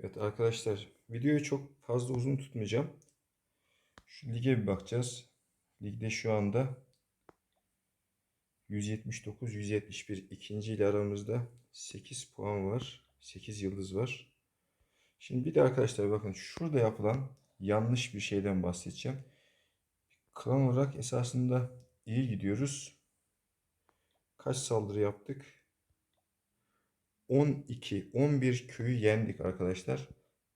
Evet arkadaşlar videoyu çok fazla uzun tutmayacağım. Şu lige bir bakacağız. Ligde şu anda 179 171 ikinci ile aramızda 8 puan var. 8 yıldız var. Şimdi bir de arkadaşlar bakın şurada yapılan yanlış bir şeyden bahsedeceğim. Klan olarak esasında iyi gidiyoruz. Kaç saldırı yaptık? 12, 11 köyü yendik arkadaşlar.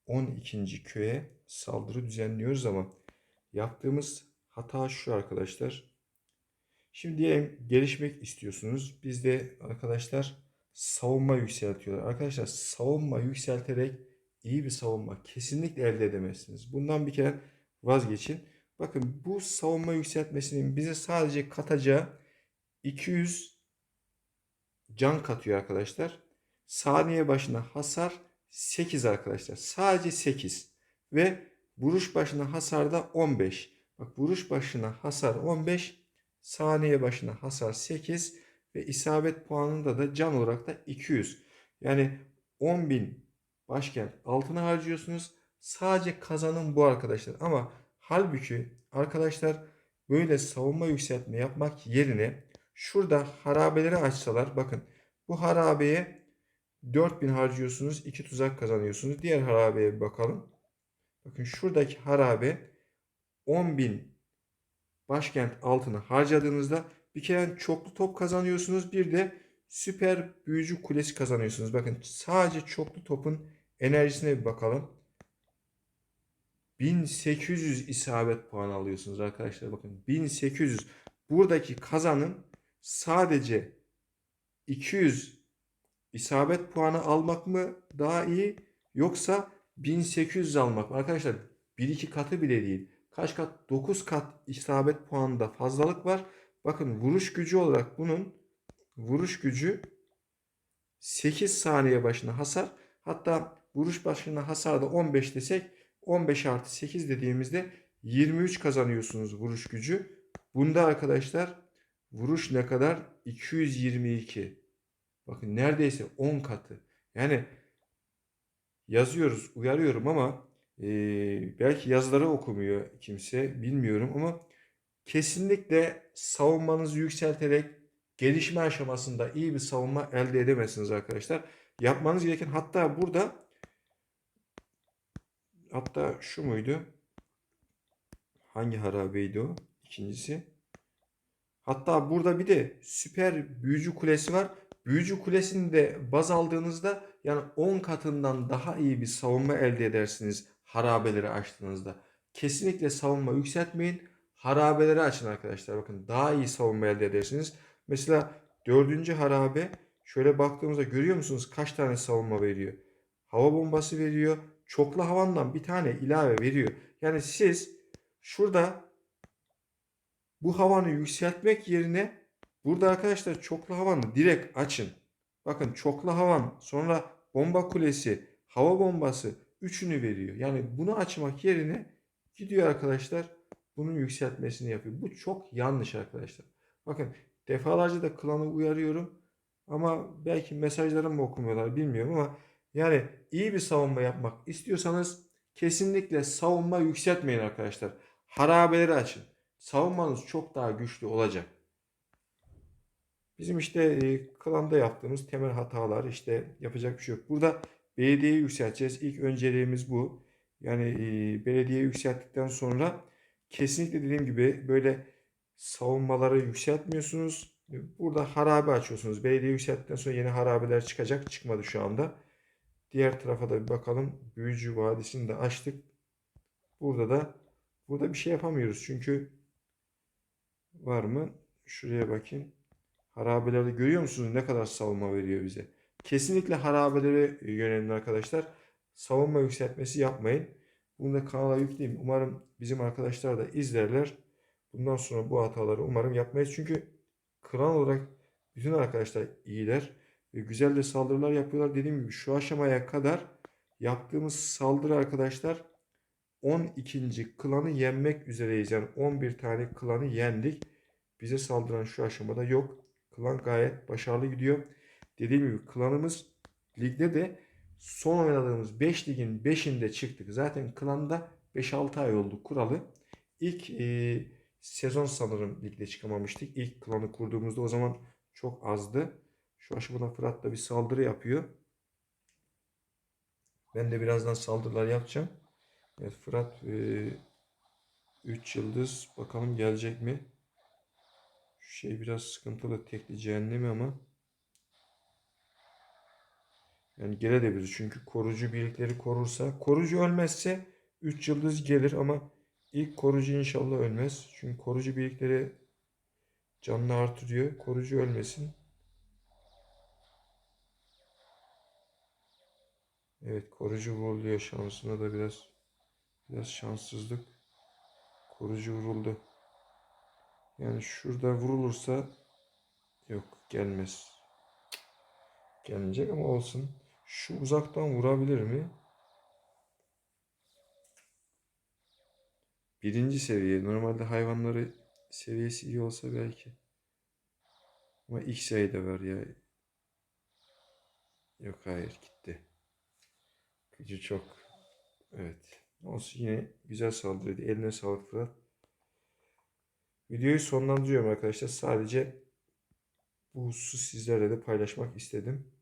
12. köye saldırı düzenliyoruz ama yaptığımız hata şu arkadaşlar. Şimdi diyelim gelişmek istiyorsunuz. Biz de arkadaşlar savunma yükseltiyorlar. Arkadaşlar savunma yükselterek iyi bir savunma kesinlikle elde edemezsiniz. Bundan bir kere vazgeçin. Bakın bu savunma yükseltmesinin bize sadece katacağı 200 can katıyor arkadaşlar. Saniye başına hasar 8 arkadaşlar. Sadece 8. Ve vuruş başına hasar da 15. Bak vuruş başına hasar 15. Saniye başına hasar 8. Ve isabet puanında da can olarak da 200. Yani 10.000 başkent altına harcıyorsunuz. Sadece kazanım bu arkadaşlar. Ama halbuki arkadaşlar böyle savunma yükseltme yapmak yerine şurada harabeleri açsalar bakın bu harabeye 4000 harcıyorsunuz. 2 tuzak kazanıyorsunuz. Diğer harabeye bir bakalım. Bakın şuradaki harabe 10.000 başkent altını harcadığınızda bir kere çoklu top kazanıyorsunuz. Bir de süper büyücü kulesi kazanıyorsunuz. Bakın sadece çoklu topun enerjisine bir bakalım. 1800 isabet puanı alıyorsunuz arkadaşlar. Bakın 1800. Buradaki kazanım sadece 200 isabet puanı almak mı daha iyi yoksa 1800 almak mı? Arkadaşlar 1-2 katı bile değil. Kaç kat? 9 kat isabet puanında fazlalık var. Bakın vuruş gücü olarak bunun vuruş gücü 8 saniye başına hasar. Hatta vuruş başına hasarda 15 desek 15 artı 8 dediğimizde 23 kazanıyorsunuz vuruş gücü. Bunda arkadaşlar vuruş ne kadar? 222. Bakın neredeyse 10 katı. Yani yazıyoruz, uyarıyorum ama e, belki yazıları okumuyor kimse bilmiyorum ama kesinlikle savunmanızı yükselterek gelişme aşamasında iyi bir savunma elde edemezsiniz arkadaşlar. Yapmanız gereken hatta burada hatta şu muydu? Hangi harabeydi o? İkincisi. Hatta burada bir de süper büyücü kulesi var. Büyücü kulesini de baz aldığınızda yani 10 katından daha iyi bir savunma elde edersiniz harabeleri açtığınızda. Kesinlikle savunma yükseltmeyin. Harabeleri açın arkadaşlar. Bakın daha iyi savunma elde edersiniz. Mesela dördüncü harabe şöyle baktığımızda görüyor musunuz kaç tane savunma veriyor? Hava bombası veriyor. Çoklu havandan bir tane ilave veriyor. Yani siz şurada bu havanı yükseltmek yerine burada arkadaşlar çoklu havanı direkt açın. Bakın çoklu havan sonra bomba kulesi hava bombası üçünü veriyor. Yani bunu açmak yerine gidiyor arkadaşlar bunun yükseltmesini yapıyor. Bu çok yanlış arkadaşlar. Bakın defalarca da klanı uyarıyorum. Ama belki mesajlarımı mı okumuyorlar bilmiyorum ama yani iyi bir savunma yapmak istiyorsanız kesinlikle savunma yükseltmeyin arkadaşlar. Harabeleri açın. Savunmanız çok daha güçlü olacak. Bizim işte e, klanda yaptığımız temel hatalar işte yapacak bir şey yok. Burada belediyeyi yükselteceğiz. İlk önceliğimiz bu. Yani e, belediye yükselttikten sonra kesinlikle dediğim gibi böyle savunmaları yükseltmiyorsunuz. Burada harabe açıyorsunuz. Belediye yükselttikten sonra yeni harabeler çıkacak. Çıkmadı şu anda. Diğer tarafa da bir bakalım. Büyücü Vadisi'ni de açtık. Burada da burada bir şey yapamıyoruz. Çünkü var mı? Şuraya bakayım. Harabelerde görüyor musunuz ne kadar savunma veriyor bize? Kesinlikle harabelere yönelin arkadaşlar. Savunma yükseltmesi yapmayın. Bunu da kanala yükleyeyim. Umarım bizim arkadaşlar da izlerler. Bundan sonra bu hataları umarım yapmayız. Çünkü klan olarak bütün arkadaşlar iyiler. Ve güzel de saldırılar yapıyorlar. Dediğim gibi şu aşamaya kadar yaptığımız saldırı arkadaşlar 12. klanı yenmek üzereyiz. Yani 11 tane klanı yendik. Bize saldıran şu aşamada yok. Klan gayet başarılı gidiyor. Dediğim gibi klanımız ligde de son oynadığımız 5 ligin 5'inde çıktık. Zaten klanda 5-6 ay oldu kuralı. İlk e, sezon sanırım ligde çıkamamıştık. İlk klanı kurduğumuzda o zaman çok azdı. Şu aşamada Fırat da bir saldırı yapıyor. Ben de birazdan saldırılar yapacağım. Evet Fırat 3 yıldız bakalım gelecek mi? Şey biraz sıkıntılı tekli cehennemi ama yani gelebilir çünkü korucu birlikleri korursa korucu ölmezse 3 yıldız gelir ama ilk korucu inşallah ölmez. Çünkü korucu birlikleri canını artırıyor. Korucu ölmesin. Evet korucu vuruluyor şansına da biraz biraz şanssızlık. Korucu vuruldu. Yani şurada vurulursa yok gelmez. Gelmeyecek ama olsun. Şu uzaktan vurabilir mi? Birinci seviye. Normalde hayvanları seviyesi iyi olsa belki. Ama X de var ya. Yok hayır gitti. Gücü çok. Evet. Olsun yine güzel saldırıydı. Eline sağlık Fırat. Videoyu sonlandırıyorum arkadaşlar. Sadece bu hususu sizlerle de paylaşmak istedim.